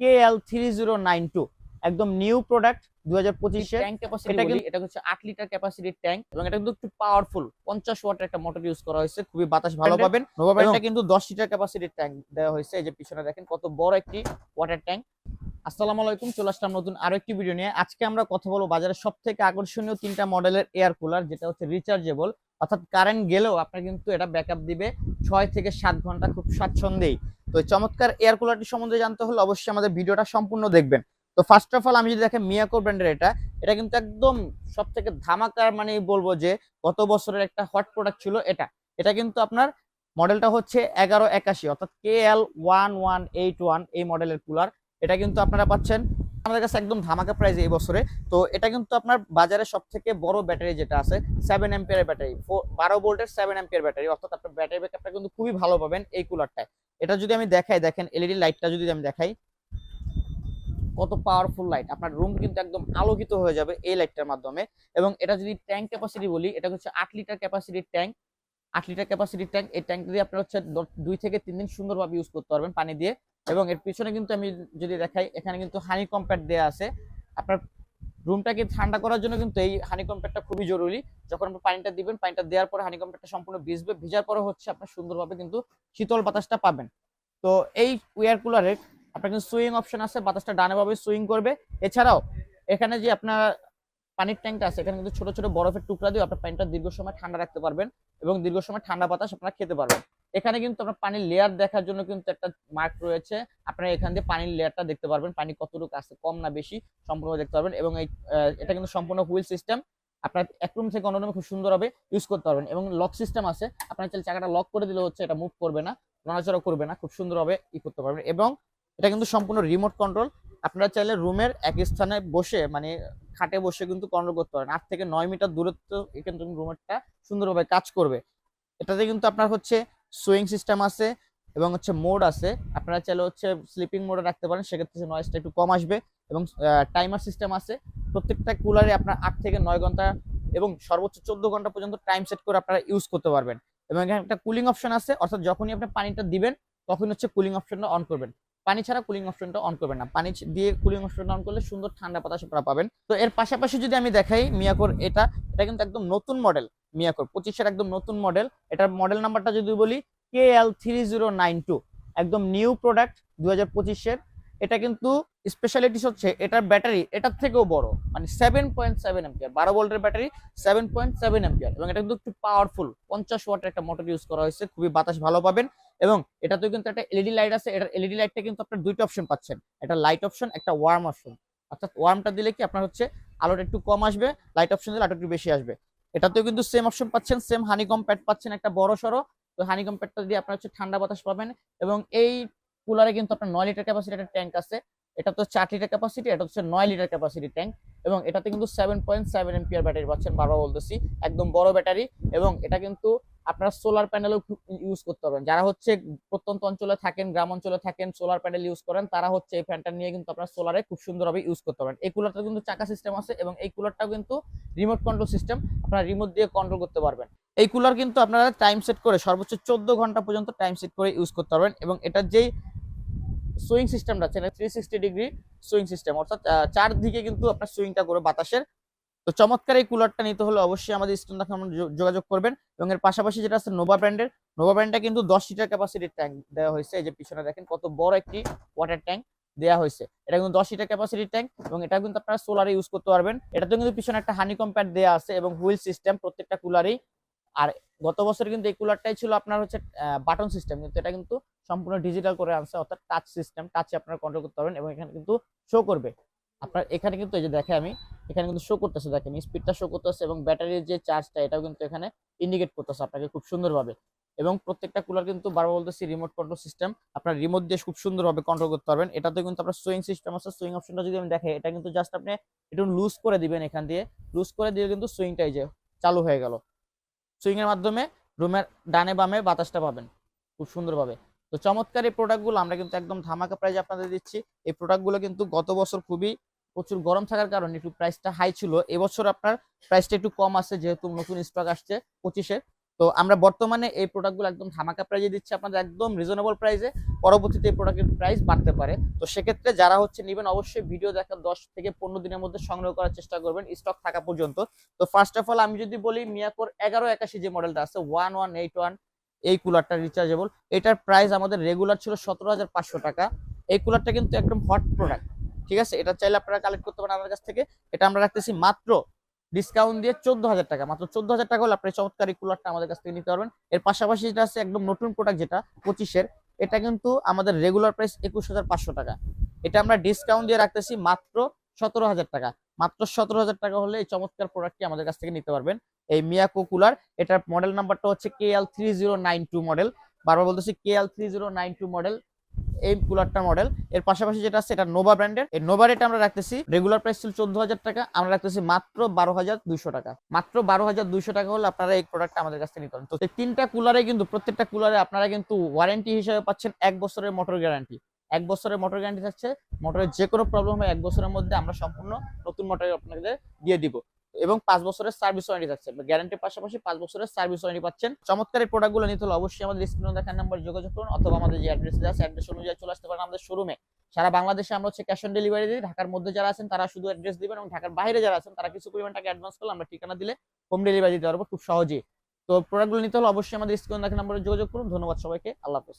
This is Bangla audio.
K L three zero nine two একদম নিউ প্রোডাক্ট দু হাজার পঁচিশে এটা হচ্ছে আট লিটার ক্যাপাসিটির ট্যাঙ্ক এবং এটা কিন্তু একটু পাওয়ারফুল পঞ্চাশ ওয়াটের একটা মোটর ইউজ করা হয়েছে খুবই বাতাস ভালো পাবেন। এটা কিন্তু দশ লিটার ক্যাপাসিটির ট্যাঙ্ক দেওয়া হয়েছে এই যে পিছনে দেখেন কত বড় একটি ওয়াটার ট্যাঙ্ক আসসালামু আলাইকুম চলে আসলাম নতুন আরও একটি ভিডিও নিয়ে। আজকে আমরা কথা বলব বাজারের সব থেকে আকর্ষণীয় তিনটা মডেলের এয়ার কুলার যেটা হচ্ছে রিচার্জেবল অর্থাৎ কারেন্ট গেলেও আপনার কিন্তু এটা ব্যাকআপ দিবে ছয় থেকে সাত ঘণ্টা খুব স্বাচ্ছন্দ্যেই। তো চমৎকার এয়ার কুলারটি সম্বন্ধে জানতে হলে অবশ্যই আমাদের ভিডিওটা সম্পূর্ণ দেখবেন। তো ফার্স্ট অফ অল আমি যদি দেখেন মিয়াকো ব্র্যান্ডের এটা এটা কিন্তু একদম সব থেকে ধামাকার মানে বলব যে গত বছরের একটা হট প্রোডাক্ট ছিল এটা। এটা কিন্তু আপনার মডেলটা হচ্ছে এগারো একাশি, অর্থাৎ K L one one eight one এই মডেলের কুলার এটা কিন্তু আপনারা পাচ্ছেন আমাদের কাছে একদম ধামাকা প্রাইস এই বছরে। তো এটা কিন্তু আপনার বাজারে সব থেকে বড় ব্যাটারি যেটা আছে সেভেন এম্পিয়ার ব্যাটারি। বারো ভোল্টের সেভেন এম্পিয়ার ব্যাটারি। অর্থাৎ আপনার ব্যাটারি ব্যাকআপটা কিন্তু খুবই ভালো পাবেন এই কুলারটায় এটা যদি আমি দেখাই, দেখেন এলইডি লাইটটা যদি আমি দেখাই, কত পাওয়ারফুল লাইট আপনার রুম কিন্তু একদম আলোকিত হয়ে যাবে এই লাইটটার মাধ্যমে। এবং এটা যদি ট্যাঙ্ক ক্যাপাসিটি বলি, এটা হচ্ছে আট লিটার ক্যাপাসিটির ট্যাঙ্ক আট লিটার ক্যাপাসিটির ট্যাঙ্ক এই ট্যাঙ্ক দিয়ে আপনার হচ্ছে দুই থেকে তিন দিন সুন্দরভাবে ইউজ করতে পারবেন পানি দিয়ে। এবং এর পিছনে কিন্তু আমি যদি দেখাই, এখানে কিন্তু হানি কম্প্যাক্ট দেওয়া আছে। আপনার রুমটাকে ঠান্ডা করার জন্য কিন্তু এই হানি কম্প্যাক্টটা খুবই জরুরি। যখন আপনি পানিটা দিবেন, পানিটা দেওয়ার পরে হানি কম্প্যাক্টটা সম্পূর্ণ ভিজবে। ভিজার পরে হচ্ছে আপনার সুন্দরভাবে কিন্তু শীতল বাতাসটা পাবেন। তো এই ওয়ার কুলারের আপনার কিন্তু সুইং অপশন আছে। বাতাসটা ডানে ভাবে সুইং করবে। এছাড়াও, এখানে যে আপনার পানির ট্যাঙ্কটা আছে, এখানে কিন্তু ছোট ছোট বরফের টুকরা দিয়ে আপনার পানিটা দীর্ঘ সময় ঠান্ডা রাখতে পারবেন এবং দীর্ঘ সময় ঠান্ডা বাতাস আপনারা খেতে পারবেন। এখানে কিন্তু আপনার পানির লেয়ার দেখার জন্য কিন্তু একটা মার্ক রয়েছে। আপনারা এখান দিয়ে পানির লেয়ারটা দেখতে পারবেন। পানি কতটুকু আছে, কম না বেশি সম্পূর্ণ দেখতে পারবেন এবং এই এটা কিন্তু সম্পূর্ণ হুইল সিস্টেম আপনার এক রুম থেকে অন্য রুমে খুব সুন্দরভাবে ইউজ করতে পারবেন এবং লক সিস্টেম আছে। আপনার চাইলে চাকাটা লক করে দিলে হচ্ছে এটা মুভ করবে না, নড়াচড়া করবে না, খুব সুন্দরভাবে ই করতে পারবেন এবং এটা কিন্তু সম্পূর্ণ রিমোট কন্ট্রোল আপনারা চাইলে রুমের এক স্থানে বসে মানে খাটে বসে কিন্তু কন্ট্রোল করতে পারেন। আট থেকে নয় মিটার দূরত্ব এখানে কিন্তু রুমেরটা সুন্দরভাবে কাজ করবে। এটাতে কিন্তু আপনার হচ্ছে সুইং সিস্টেম আছে এবং হচ্ছে মোড আছে। আপনারা চাইলে হচ্ছে স্লিপিং মোডে রাখতে পারেন, সেক্ষেত্রে নয়েজটা একটু কম আসবে এবং টাইমার সিস্টেম আছে। প্রত্যেকটা কুলারে আপনার আট থেকে নয় ঘণ্টা এবং সর্বোচ্চ চোদ্দ ঘণ্টা পর্যন্ত টাইম সেট করে আপনারা ইউজ করতে পারবেন। এবং এখানে একটা কুলিং অপশন আছে, অর্থাৎ যখনই আপনি পানিটা দিবেন তখন হচ্ছে কুলিং অপশনটা অন করবেন। পানি ছাড়া কুলিং অপশনটা অন করবেন না। পানি দিয়ে কুলিং অপশনটা অন করলে সুন্দর ঠান্ডা বাতাস আপনারা পাবেন। তো এর পাশাপাশি যদি আমি দেখাই মিয়াকোর এটা এটা কিন্তু একদম নতুন মডেল মিয়াকোর পঁচিশের একদম নতুন মডেল এটার মডেল নাম্বারটা যদি বলি K L three zero nine two একদম নিউ প্রোডাক্ট দু হাজার পঁচিশের। এটা কিন্তু স্পেশালিটিস হচ্ছে, এটার ব্যাটারি এটার থেকেও বড় মানে সেভেন পয়েন্ট সেভেন এম্পিয়ার বারো ভোল্টের battery seven point seven ampere এবং এটা কিন্তু একটু পাওয়ারফুল পঞ্চাশ ওয়াটের একটা মোটর ইউজ করা হয়েছে, খুবই বাতাস ভালো পাবেন, এবং এটাতে কিন্তু একটা এলইডি লাইট আছে, এটার এলইডি লাইটটা কিন্তু আপনার দুইটা অপশন পাচ্ছেন, একটা লাইট অপশন একটা ওয়ার্ম অপশন অর্থাৎ ওয়ার্মটা দিলে কি আপনার হচ্ছে আলোটা একটু কম আসবে লাইট অপশন দিলে আলো একটু বেশি আসবে। এটাতেও কিন্তু সেম অপশন পাচ্ছেন সেম হানিকম প্যাড পাচ্ছেন একটা বড় সড়ো। তো হানিকম প্যাডটা দিয়ে আপনার হচ্ছে ঠান্ডা বাতাস পাবেন এবং এই কুলারে কিন্তু আপনার নয় লিটার ক্যাপাসিটি একটা ট্যাঙ্ক আছে। এটা তো চার লিটার ক্যাপাসিটি এটা হচ্ছে নয় লিটার ক্যাপাসিটি ট্যাঙ্ক এবং এটাতে কিন্তু seven point seven ampere battery পাচ্ছেন, বারবার বলতেছি, একদম বড় ব্যাটারি এবং এটা কিন্তু আপনারা সোলার প্যানেলও ইউজ করতে পারবেন। যারা হচ্ছে প্রত্যন্ত অঞ্চলে থাকেন, গ্রাম অঞ্চলে থাকেন সোলার প্যানেল ইউজ করেন, তারা হচ্ছে এই ফ্যানটা নিয়ে কিন্তু আপনারা সোলারে খুব সুন্দরভাবে ইউজ করতে পারেন এই কুলারটা কিন্তু চাকা সিস্টেম আছে এবং এই কুলারটাও কিন্তু রিমোট কন্ট্রোল সিস্টেম আপনারা রিমোট দিয়ে কন্ট্রোল করতে পারবেন। এই কুলার কিন্তু আপনারা টাইম সেট করে সর্বোচ্চ চোদ্দ ঘণ্টা পর্যন্ত টাইম সেট করে ইউজ করতে পারবেন এবং এটার যেই সুইং সিস্টেমটা আছে three sixty degree swing system অর্থাৎ চারদিকে কিন্তু আপনার সুইংটা করে বাতাসের তো চমৎকার এই কুলারটা নিতে হলে অবশ্যই আমাদের আমরা যোগাযোগ করবেন এবং এর পাশাপাশি যেটা আছে নোভা ব্র্যান্ডের নোভা ব্র্যান্ডটা কিন্তু দশ লিটার ক্যাপাসিটির ট্যাঙ্ক দেওয়া হয়েছে। এই যে পিছনে দেখেন কত বড় একটি ওয়াটার ট্যাঙ্ক দেওয়া হয়েছে। এটা কিন্তু দশ লিটার ক্যাপাসিটির ট্যাঙ্ক এবং এটা কিন্তু আপনারা সোলারে ইউজ করতে পারবেন। এটাতে কিন্তু পিছনে একটা হানিকম প্যাড দেওয়া আছে এবং হুইল সিস্টেম প্রত্যেকটা কুলারেই আর গত বছর কিন্তু এই কুলারটাই ছিল আপনার হচ্ছে বাটন সিস্টেম কিন্তু এটা কিন্তু সম্পূর্ণ ডিজিটাল করে আনছে, অর্থাৎ টাচ সিস্টেম টাচে আপনারা কন্ট্রোল করতে পারবেন এবং এখানে কিন্তু শো করবে। আপনার এখানে কিন্তু এই যে দেখে আমি, এখানে কিন্তু শো করতেছে, দেখেন স্পিডটা শো করতেছে এবং ব্যাটারির যে চার্জটা এটাও কিন্তু এখানে ইন্ডিকেট করতেছে আপনাকে খুব সুন্দরভাবে। এবং প্রত্যেকটা কুলার কিন্তু বারবার বলতেছি রিমোট কন্ট্রোল সিস্টেম আপনার রিমোট দিয়ে খুব সুন্দরভাবে কন্ট্রোল করতে পারবেন। এটাতে কিন্তু আপনার সুইং সিস্টেম আছে সুইং অপশনটা যদি আমি দেখে এটা কিন্তু জাস্ট আপনি একটু লুজ করে দিবেন এখান দিয়ে। লুজ করে দিয়ে কিন্তু সুইংটা এই যে চালু হয়ে গেল। সুইংয়ের মাধ্যমে রুমের ডানে বামে বাতাসটা পাবেন খুব সুন্দরভাবে। তো চমৎকার এই প্রোডাক্টগুলো আমরা কিন্তু একদম ধামাকা প্রাইজ আপনাদের দিচ্ছি। এই প্রোডাক্টগুলো কিন্তু গত বছর খুবই প্রচুর গরম থাকার কারণে একটু প্রাইসটা হাই ছিল। এবছর আপনার প্রাইসটা একটু কম আছে, যেহেতু নতুন স্টক আসছে পঁচিশে। তো আমরা বর্তমানে এই প্রোডাক্টগুলো একদম ধামাকা প্রাইজে দিচ্ছি, আপনাদের একদম রিজনেবল প্রাইসে পরবর্তীতে এই প্রোডাক্টের প্রাইস বাড়তে পারে। তো সেক্ষেত্রে যারা হচ্ছে নেবেন, অবশ্যই ভিডিও দেখার দশ থেকে পনেরো দিনের মধ্যে সংগ্রহ করার চেষ্টা করবেন স্টক থাকা পর্যন্ত। তো ফার্স্ট অফ অল আমি যদি বলি মিয়াকোর এগারো একাশি যে মডেলটা আছে ওয়ান ওয়ান এইট ওয়ান এই কুলারটা রিচার্জেবল এটার প্রাইস আমাদের রেগুলার ছিল সতেরো হাজার পাঁচশো টাকা। এই কুলারটা কিন্তু একদম হট প্রোডাক্ট ঠিক আছে? এটা চাইলে আপনারা কালেক্ট করতে পারেন আমার কাছ থেকে। এটা আমরা রাখতেছি মাত্র ডিসকাউন্ট দিয়ে চোদ্দ হাজার টাকা। মাত্র চোদ্দ হাজার টাকা হলে আপনি চমৎকার এই কুলারটা আমাদের কাছ থেকে নিতে পারবেন। এর পাশাপাশি যেটা আছে, একদম নতুন প্রোডাক্ট যেটা, পঁচিশের, এটা কিন্তু আমাদের রেগুলার প্রাইস একুশ হাজার পাঁচশো টাকা। এটা আমরা ডিসকাউন্ট দিয়ে রাখতেছি মাত্র সতেরো হাজার টাকা। মাত্র সতেরো হাজার টাকা হলে এই চমৎকার প্রোডাক্টটি আমাদের কাছ থেকে নিতে পারবেন। এই মিয়াকো কুলার এটার মডেল নাম্বারটা হচ্ছে K L three zero nine two model বারবার বলতেছি K L three zero nine two model এই কুলারটা মডেল। এর পাশাপাশি যেটা আছে, এটা নোভা ব্র্যান্ডের এই নোভা রেট আমরা রাখতেছি রেগুলার প্রাইস ছিল চোদ্দ হাজার টাকা, আমরা রাখতেছি মাত্র বারো হাজার দুইশো টাকা। মাত্র বারো হাজার দুইশো টাকা হলে আপনারা এই প্রোডাক্টটা আমাদের কাছ নিতে পারেন তো এই তিনটা কুলারে কিন্তু, প্রত্যেকটা কুলারে আপনারা কিন্তু ওয়ারেন্টি হিসেবে পাচ্ছেন এক বছরের মোটর গ্যারান্টি এক বছরের মোটর গ্যারান্টি থাকছে মোটরের যে কোনো প্রবলেম হয় এক বছরের মধ্যে আমরা সম্পূর্ণ নতুন মোটর আপনাদের দিয়ে দিব। এবং পাঁচ বছরের সার্ভিস ওয়ারেন্টি থাকছে। গ্যারান্টির পাশাপাশি পাঁচ বছরের সার্ভিস ওয়ারেন্টি পাচ্ছেন। চমৎকার এই প্রোডাক্টগুলো নিতে হলে অবশ্যই আমাদের স্ক্রিনে দেখার নাম্বার যোগাযোগ করুন অথবা আমাদের যে অ্যাড্রেস আছে অ্যাড্রেস অনুযায়ী চলে আসতে পারেন আমাদের শোরুমে সারা বাংলাদেশে আমরা হচ্ছে ক্যাশ অন ডেলিভারি দিই। ঢাকার মধ্যে যারা আছেন, তারা শুধু অ্যাড্রেস দিবেন এবং ঢাকার বাইরে যারা আছেন, তারা কিছু পরিমাণ টাকা অ্যাডভান্স করলে আমরা ঠিকানা দিলে হোম ডেলিভারি দিতে পারব খুব সহজেই। তো প্রোডাক্টগুলো নিতে হলে অবশ্যই আমাদের স্ক্রিনে দেখার নাম্বারে যোগাযোগ করুন। ধন্যবাদ সবাইকে। আল্লাহ হাফেজ।